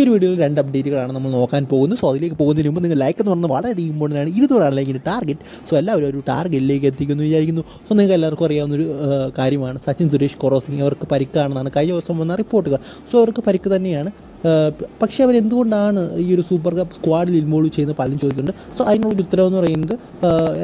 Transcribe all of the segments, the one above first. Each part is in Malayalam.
ഈ വീഡിയോയിൽ രണ്ട് അപ്ഡേറ്റുകളാണ് നമ്മൾ നോക്കാൻ പോകുന്നത്. സോ അതിലേക്ക് പോകുന്നതിന് മുമ്പ് നിങ്ങൾ ലൈക്ക് എന്ന് പറഞ്ഞാൽ വളരെയധികം ഇമ്പോർട്ടന്റ് ആണ്. ഇരുന്നൂറാണെങ്കിൽ ടാർഗറ്റ് സോ എല്ലാവരും ഒരു ടാർഗറ്റിലേക്ക് എത്തിക്കുന്നു വിചാരിക്കുന്നു. സോ നിങ്ങൾക്ക് എല്ലാവർക്കും അറിയാവുന്ന ഒരു കാര്യമാണ്. സച്ചിൻ സുരേഷ് കൊറോസിംഗ് അവർക്ക് പരിക്കാണെന്നാണ് കഴിഞ്ഞ ദിവസം വന്ന റിപ്പോർട്ടുകൾ സോ അവർക്ക് പരിക്ക് തന്നെയാണ്. പക്ഷേ അവരെന്തുകൊണ്ടാണ് ഈ ഒരു സൂപ്പർ കപ്പ് സ്ക്വാഡിൽ ഇൻവോൾവ് ചെയ്യുന്നത്? പലരും ചോദിക്കുന്നുണ്ട്. സോ അതിനുള്ളൊരു ഉത്തരവ് എന്ന് പറയുന്നത്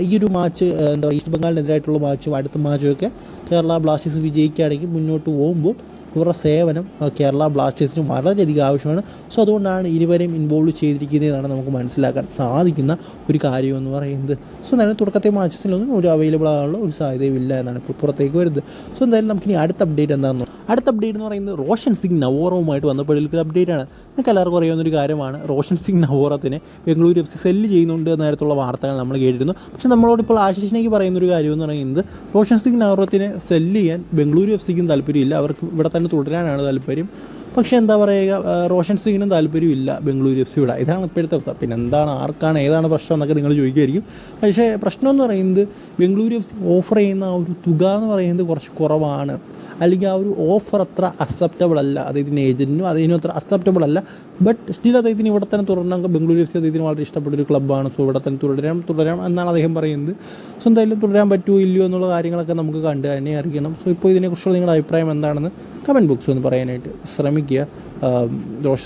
ഈ ഒരു മാച്ച് എന്താ പറയുക ഈസ്റ്റ് ബംഗാളിനെതിരായിട്ടുള്ള മാച്ചും അടുത്ത മാച്ചും ഒക്കെ കേരള ബ്ലാസ്റ്റേഴ്സ് വിജയിക്കുകയാണെങ്കിൽ മുന്നോട്ട് പോകുമ്പോൾ ഇവരുടെ സേവനം കേരള ബ്ലാസ്റ്റേഴ്സിന് വളരെയധികം ആവശ്യമാണ്. സോ അതുകൊണ്ടാണ് ഇരുവരെയും ഇൻവോൾവ് ചെയ്തിരിക്കുന്നതെന്നാണ് നമുക്ക് മനസ്സിലാക്കാൻ സാധിക്കുന്ന ഒരു കാര്യമെന്ന് പറയുന്നത്. സോ എന്തായാലും തുടക്കത്തെ മാച്ചസിലൊന്നും ഒരു അവൈലബിൾ ആകാനുള്ള ഒരു സാധ്യതയുമില്ല എന്നാണ് ഇപ്പോൾ പുറത്തേക്ക് വരുന്നത്. സോ എന്തായാലും നമുക്കിനി അടുത്ത അപ്ഡേറ്റ് എന്താണെന്ന് അടുത്ത അപ്ഡേറ്റ് എന്ന് പറയുന്നത് റോഷൻ സിംഗ് നവോറവുമായിട്ട് വന്നപ്പോഴേക്കൊരു അപ്ഡേറ്റ് ആണ്. നിങ്ങൾക്ക് എല്ലാവർക്കും അറിയാവുന്ന ഒരു കാര്യമാണ്. റോഷൻ സിംഗ് നവോറത്തിനെ ബംഗളൂരു എഫ് സി സെല്ല് ചെയ്യുന്നുണ്ട് എന്ന തരത്തിലുള്ള വാർത്തകൾ നമ്മൾ കേട്ടിരുന്നു. പക്ഷേ നമ്മളോട് ഇപ്പോൾ ആശിഷിനേക്ക് പറയുന്ന ഒരു കാര്യം എന്ന് പറയുന്നത് റോഷൻ സിംഗ് നവോറത്തിനെ സെല്ല് ചെയ്യാൻ ബംഗളൂരു എഫ് സിക്കും താല്പര്യമില്ല. അവർക്ക് ഇവിടെ തന്നെ തുടരാനാണ് താല്പര്യം. പക്ഷേ എന്താ പറയുക റോഷൻ സിംഗിനും താല്പര്യമില്ല ബംഗളൂരു എഫ് സിയുടെ. ഇതാണ് ഇപ്പോഴത്തെ അവസ്ഥ. പിന്നെ എന്താണ് ആർക്കാണ് ഏതാണ് പ്രശ്നം എന്നൊക്കെ നിങ്ങൾ ചോദിക്കുമായിരിക്കും. പക്ഷേ പ്രശ്നം എന്ന് പറയുന്നത് ബംഗളൂരു എഫ് സി ഓഫർ ചെയ്യുന്ന ആ ഒരു തുക എന്ന് പറയുന്നത് കുറച്ച് കുറവാണ്. അല്ലെങ്കിൽ ആ ഒരു ഓഫർ അത്ര അക്സെപ്റ്റബിൾ അല്ല അദ്ദേഹത്തിന്റെ ഏജന്റിനും അദ്ദേഹത്തിനും അത്ര അക്സെപ്റ്റബിൾ അല്ല. ബട്ട് സ്റ്റിൽ അദ്ദേഹത്തിന് ഇവിടെ തന്നെ തുടരണം. ബംഗളൂരു എഫ് സി അദ്ദേഹത്തിന് വളരെ ഇഷ്ടപ്പെട്ട ഒരു ക്ലബ്ബാണ് സോ ഇവിടെ തന്നെ തുടരാം തുടരാം എന്നാണ് അദ്ദേഹം പറയുന്നത്. സോ എന്തായാലും തുടരാൻ പറ്റുമോ ഇല്ലയോ എന്നുള്ള കാര്യങ്ങളൊക്കെ നമുക്ക് കണ്ട് തന്നെ അറിയണം. സോ ഇപ്പോൾ ഇതിനെക്കുറിച്ചുള്ള നിങ്ങളുടെ അഭിപ്രായം എന്താണെന്ന് കമന്റ് ബോക്സ് ഒന്ന് പറയാനായിട്ട് ശ്രമിക്കുക. ആം,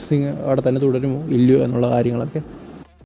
സിംഗ് അവിടെ തന്നെ തുടരുമോ ഇല്ലയോ എന്നുള്ള കാര്യങ്ങളൊക്കെ